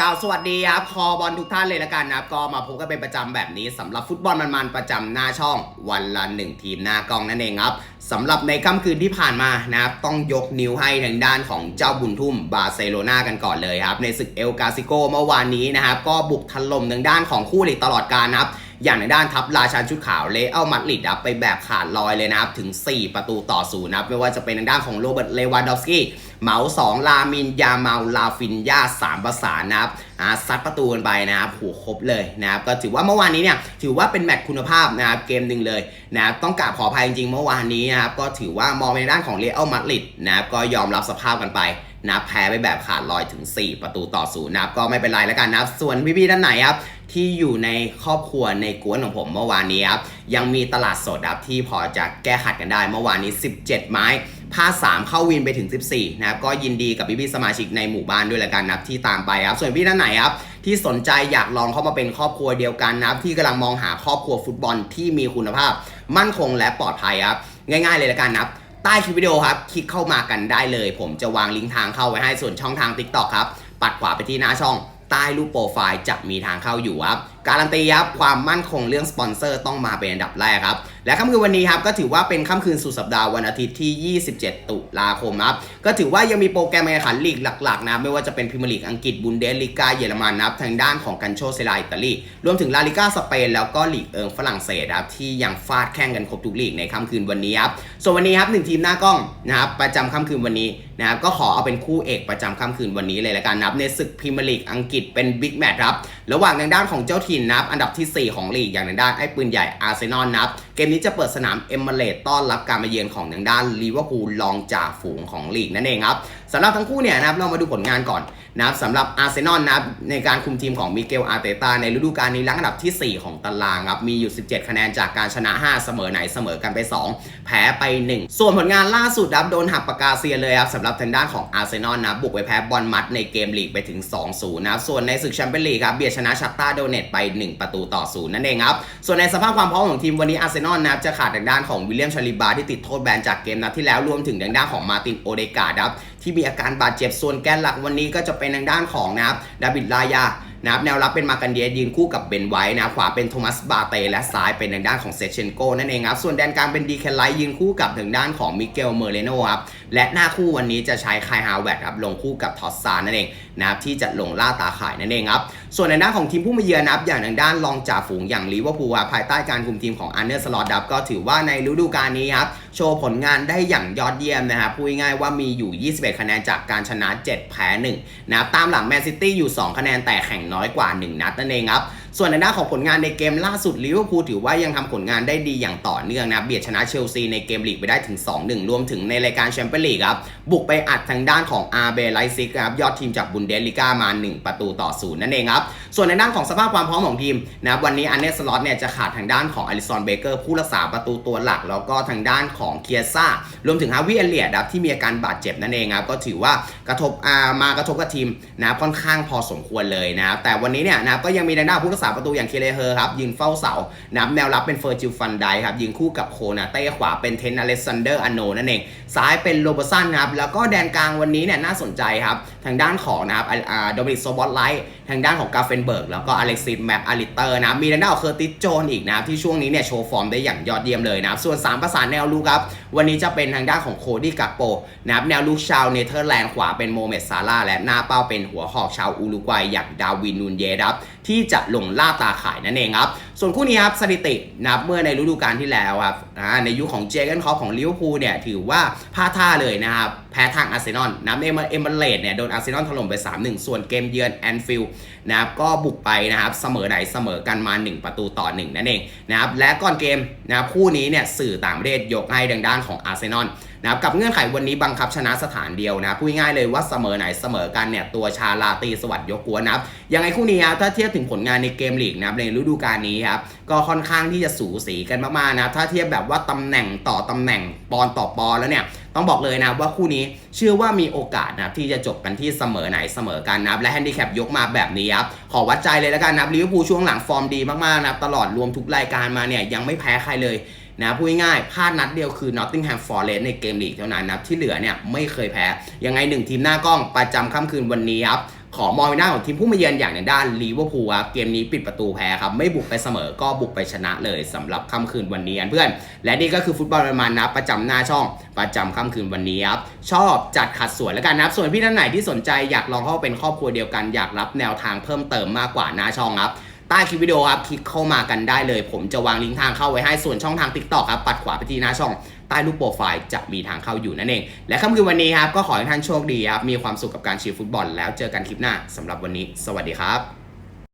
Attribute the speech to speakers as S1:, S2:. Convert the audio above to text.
S1: กล่าวสวัสดีครับคอบอลทุกท่านเลยละกันนะครับก็มาพบกันเป็นประจำแบบนี้สำหรับฟุตบอลมันๆประจำหน้าช่องวันละหนึ่งทีมหน้ากล้องนั่นเองครับสำหรับในค่ำคืนที่ผ่านมานะครับต้องยกนิ้วให้ทางด้านของเจ้าบุญทุ่มบาร์เซโลนากันก่อนเลยครับในศึกเอลกาซิโกเมื่อวานนี้นะครับก็บุกถล่มทางด้านของคู่หลีกตลอดการนะครับ อย่างในด้านทัพราชันชุดขาวเลอัลมาดริดครับไปแบบขาดลอยเลยนะครับ ถึง 4 ประตูต่อศูนย์นะครับ ไม่ว่าจะเป็นทางด้านของโรเบิร์ตเลวานดอฟสกี้เหมาสองลามินยาเมาลาฟินยาสามประสานนะครับอ่าซัดประตูกันไปนะครับผูครบเลยนะครับก็ถือว่าเมื่อวานนี้เนี่ยถือว่าเป็นแมตช์คุณภาพนะครับเกมหนึ่งเลยนะครับต้องกราบขออภัยจริงๆเมื่อวานนี้นะครับก็ถือว่ามองในด้านของเลอัลมาดริดนะครับก็ยอมรับสภาพกันไปนะแพ้ไปแบบขาดลอยถึง 4 ประตูต่อศูนย์นะครับก็ไม่เป็นไรแล้วกันนะครับส่วนพี่ๆท่านไหนครับ ที่อยู่ในครอบครัวในกวนของผมเมื่อวานนี้ครับยังมีตลาดสดครับที่พอจะแก้ขัดกันได้เมื่อวานนี้ 17 ไม้พา3 เข้าวินไปถึง 14 นะครับ ก็ยินดีกับพี่ๆสมาชิกในหมู่บ้านด้วยละกันนะครับที่ตามไปครับ ส่วนพี่ท่านไหนครับที่สนใจอยากลองเข้ามาเป็นครอบครัวเดียวกันนะครับ ที่กำลังมองหาครอบครัวฟุตบอลที่มีคุณภาพ มั่นคงและปลอดภัยครับง่าย ๆ เลยละกันนะครับใต้คลิปวิดีโอครับคลิกเข้ามากันได้เลย ผมจะวางลิงก์ทางเข้าไว้ให้ส่วนช่องทาง TikTok ครับปัดขวาไปที่หน้าช่อง ใต้รูปโปรไฟล์จะมีทางเข้าอยู่ครับ การันตีครับความมั่นคงเรื่องสปอนเซอร์ต้องมาเป็นอันดับแรกครับ และค่ำคืนวันนี้ครับก็ถือว่าเป็นค่ำคืนสุดสัปดาห์วันอาทิตย์ที่ 27 ตุลาคมครับก็ถือว่ายังมีโปรแกรมการแข่งขันลีกหลักๆนะไม่ว่าจะเป็นพรีเมียร์ลีกอังกฤษบุนเดสลีกาเยอรมันนะครับทางด้านของกันโชเซลาอิตาลีรวมถึงลาลิก้าสเปนแล้วก็ลีกเอิงฝรั่งเศสครับที่ยังฟาดแข่งกันครบทุกลีกในค่ำคืนวันนี้ครับส่วนวันนี้ครับหนึ่งทีมหน้ากล้องนะครับประจำค่ำคืนวันนี้นะครับก็ขอเอาเป็นคู่เอกประจำค่ำคืนวันนี้เลยละกันนะครับในศึกพรีเมียร์ลีกอังกฤษเป็นบิ๊กแมตช์ครับระหว่างทางด้านของเจ้าถิ่นนะครับอันดับที่ 4 ของลีกอย่างทางด้านไอ้ปืนใหญ่อาร์เซนอลนะครับเกมนี้จะเปิดสนามเอมเมเรตต้อนรับการมาเยือนของทางด้านลิเวอร์พูลรองจ่าฝูงของลีกนั่นเองครับสำหรับทั้งคู่เนี่ยนะครับเรามาดูผลงานก่อนนะครับสำหรับอาร์เซนอลนะครับในการคุมทีมของมิเกลอาร์เตตาในฤดูกาลนี้รังอันดับทีสี่ 4 ของตารางครับมีอยู่ 17 คะแนนจากการชนะ 5 เสมอไหนเสมอกันไป 2 แพ้ไป 1 ส่วนผลงานล่าสุดครับโดนหักปากกาเซียเลยครับสำหรับทางด้านของอาร์เซนอลนะบุกไปแพ้บอลมัดในเกมลีกไปถึง 2-0 นะครับส่วนในศึกแชมเปี้ยนลีกครับเบียชนะชัตตาโดเนตไป 1 ประตูต่อศูนย์นั่นเองครับส่วนในสภาพความพร้อมของทีมวันนี้อาร์เซนอลนะครับจะขาดทางด้านของวิลเลียมชาลิบาที่ติดโทษแบนจากเกมนัดที่แล้วรวมถึงทางด้านของมาตินโอเดกาครับที่มีอาการบาดเจ็บส่วนแกนหลักวันนี้ก็จะเป็นทางด้านของนะครับดาบิดลายานะครับแนวรับเป็นมากันเดียยืนคู่กับเบนไว้นะขวาเป็นโทมัสบาเตและซ้ายเป็นทางด้านของเซเชนโกนั่นเองครับส่วนแดนกลางเป็นดีแคนไลท์ยืนคู่กับทางด้านของมิเกลเมเรโนครับและหน้าคู่วันนี้จะใช้คายฮาวเวดครับลงคู่กับทอสซานนั่นเองนะครับที่จะลงล่าตาข่ายนั่นเองครับส่วนในด้านของทีมผู้มาเยือนนะครับอย่างทางด้านรองจ่าฝูงอย่างลิเวอร์พูลภายใต้การคุมทีมของอันเดอร์สลอตดับก็ถือว่าในฤดูกาลนี้ครับโชว์ผลงานได้อย่างยอดเยี่ยมนะครับพูดง่ายว่ามีอยู่ 21 คะแนนจากการชนะ 7 แพ้1นะครับตามหลังแมนซิตี้อยู่ 2 คะแนนแต่แข่งน้อยกว่า 1 นัดนั่นเองครับ ส่วนในด้านของผลงานในเกมล่าสุดลิเวอร์พูลถือว่ายังทำผลงานได้ดีอย่างต่อเนื่องนะเบียดชนะเชลซีในเกมลีกไปได้ถึง 2-1 รวมถึงในรายการแชมเปี้ยนลีกครับบุกไปอัดทางด้านของอาร์เบไลซิกครับยอดทีมจากบุนเดสลิก้ามา 1 ประตูต่อศูนย์นั่นเองครับส่วนในด้านของสภาพความพร้อมของทีมนะวันนี้อันเนสล็อตเนี่ยจะขาดทางด้านของอลิซอนเบเกอร์ผู้รักษาประตูตัวหลัก แล้วก็ทางด้านของเคียซ่ารวมถึงฮาวิเอเลียดครับที่มีอาการบาดเจ็บนั่นเองครับก็ถือว่ากระทบอ่ามากระทบกับทีมนะค่อนข้างพอสมควรเลยนะครับแต่วันนี้เนี่ยนะก็ยังมีทางด้านผู้รักษาประตูอย่างเคเลเฮอร์ครับยืนเฝ้าเสา นับแนวรับเป็นเฟอร์จิลฟันไดครับยิงคู่กับโคนาเต้ขวาเป็นเทนอเลสซันเดอร์อโนนั่นเอง ซ้ายเป็นโรเบอร์สันครับแล้วก็แดนกลางวันนี้เนี่ยน่าสนใจครับทางด้านของนะครับอ่าโดมินิกโซบอตไลท์ ทางด้านของกาเฟนเบิร์กแล้วก็อเล็กซิสแมปอาริเตอร์นะมีทางด้านของเคอร์ติสโจนอีกนะครับที่ช่วงนี้เนี่ยโชว์ฟอร์มได้อย่างยอดเยี่ยมเลยนะครับส่วน 3 ประสานแนวลูกครับ วันนี้จะเป็นทางด้านของโคดี้กัปโปนะครับแนวลูกชาวเนเธอร์แลนด์ขวาเป็นโมเมดซาร่าและหน้าเป้าเป็นหัวหอกชาวอุรุกวัยอย่างดาวินนูนเยครับที่จะลงล่าตาข่ายนั่นเองครับ ส่วนคู่นี้ครับสถิตินับเมื่อในฤดูกาลที่แล้วครับในยุคของเจเกนคอปของลิเวอร์พูลเนี่ยถือว่าพลาดท่าเลยนะครับแพ้ทางอาร์เซนอลนะเอเมเบเลเนี่ยโดนอาร์เซนอลถล่มไป 3-1 ส่วนเกมเยือนแอนฟิลด์นะครับก็บุกไปนะครับเสมอไหนเสมอกันมา 1 ประตูต่อ 1 นั่นเองนะครับและก่อนเกมนะครับคู่นี้เนี่ยสื่อต่างประเทศยกให้ดังด้านของอาร์เซนอลนะครับกับเงื่อนไขวันนี้บังคับชนะสถานเดียวนะครับพูดง่ายเลยว่าเสมอไหนเสมอกันเนี่ยตัวชาลาตีสวัสดิ์ยกกัวนะครับยังไงคู่นี้ครับถ้าเทียบถึงผลงานในเกมลีกนะครับในฤดูกาลนี้ครับก็ค่อนข้างที่จะสูสีกันมากๆนะครับถ้าเทียบแบบว่าตำแหน่งต่อตำแหน่งปอนต่อปอนแล้วเนี่ย ต้องบอกเลยนะว่าคู่นี้เชื่อว่ามีโอกาสนะที่จะจบกันที่เสมอไหนเสมอกันนะและแฮนดิแคปยกมาแบบนี้ครับขอวัดใจเลยแล้วกันนะลิเวอร์พูลช่วงหลังฟอร์มดีมากๆนะครับตลอดรวมทุกรายการมาเนี่ยยังไม่แพ้ใครเลยนะพูดง่ายๆพลาดนัดเดียวคือนอตติงแฮมฟอร์เรสในเกมลีกเท่านั้นนะที่เหลือเนี่ยไม่เคยแพ้ ยังไงหนึ่งทีมหน้ากล้องประจำค่ำคืนวันนี้ครับ ขอมองในหน้าของทีมผู้มาเยือนอย่างในด้านลีเวอร์พูลครับเกมนี้ปิดประตูแพ้ครับไม่บุกไปเสมอก็บุกไปชนะเลยสำหรับค่ำคืนวันนี้เพื่อน และนี่ก็คือฟุตบอลประมาณนะประจำหน้าช่องประจำค่ำคืนวันนี้ครับชอบจัดขัดสวนแล้วกันนะครับส่วนพี่ท่านไหนที่สนใจอยากลองเข้าเป็นครอบครัวเดียวกันอยากรับแนวทางเพิ่มเติมมากกว่าหน้าช่องครับ ใต้คลิปวิดีโอครับ คลิกเข้ามากันได้เลย ผมจะวางลิงก์ทางเข้าไว้ให้ส่วนช่องทาง t ิ k t o k ครับ ปัดขวาไปที่หน้าช่องใต้รูปโปรไฟล์จะมีทางเข้าอยู่นั่นเอง และค่ำคืนวันนี้ครับ ก็ขอให้ท่านโชคดีครับ มีความสุขกับการเชียร์ฟุตบอล แล้วเจอกันคลิปหน้าสำหรับวันนี้ สวัสดีครับ